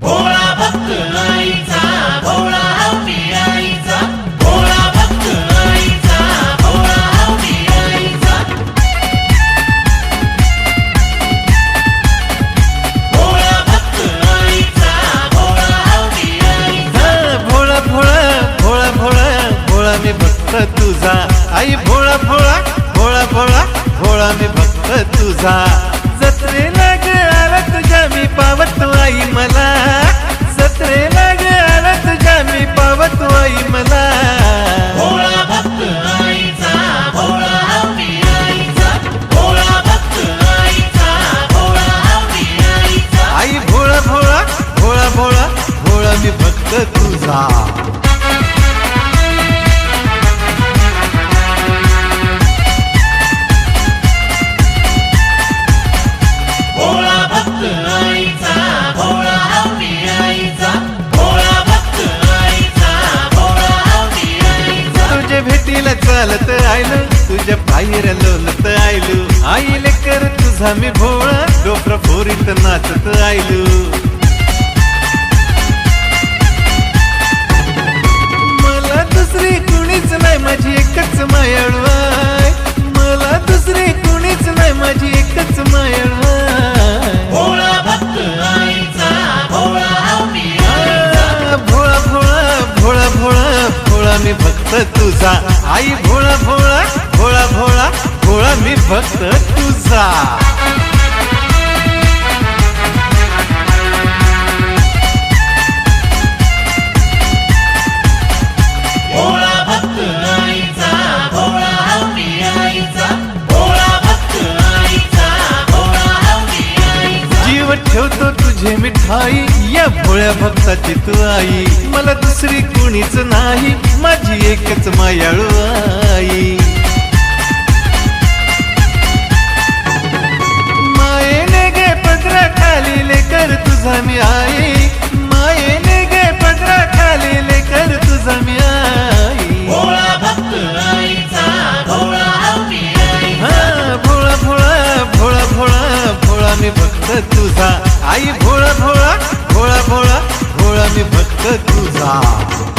भोळा भक्त आईचा भोळा हवनी आईचा. भोळा भक्त भोळा आईचा. भोळा भक्त भोळा आईचा. भोळा भोळा भोळा भोळा भोळा मी भक्त तुझा. आई भोळा भोळा भोळा भोळा भोळा मी भक्त तुझा. जत्रेला भेटीला चालत आयलो तुझ्या पायऱ्या लोलत आयलो आईले कर तुझा मी भोळा डोकर फोरीत नाचत आयलो भक्त तुझा. आई भोळा भोळा भोळा भोळा भोळा मी भक्त तुझा. तुझे मिठाई या भोळ्या भक्ताची तू आई. मला दुसरी कुणीच नाही माझी एकच मायाळू आई. आई भोळ भोळ भोळ भोळ भोळ मी भक्त तुझा.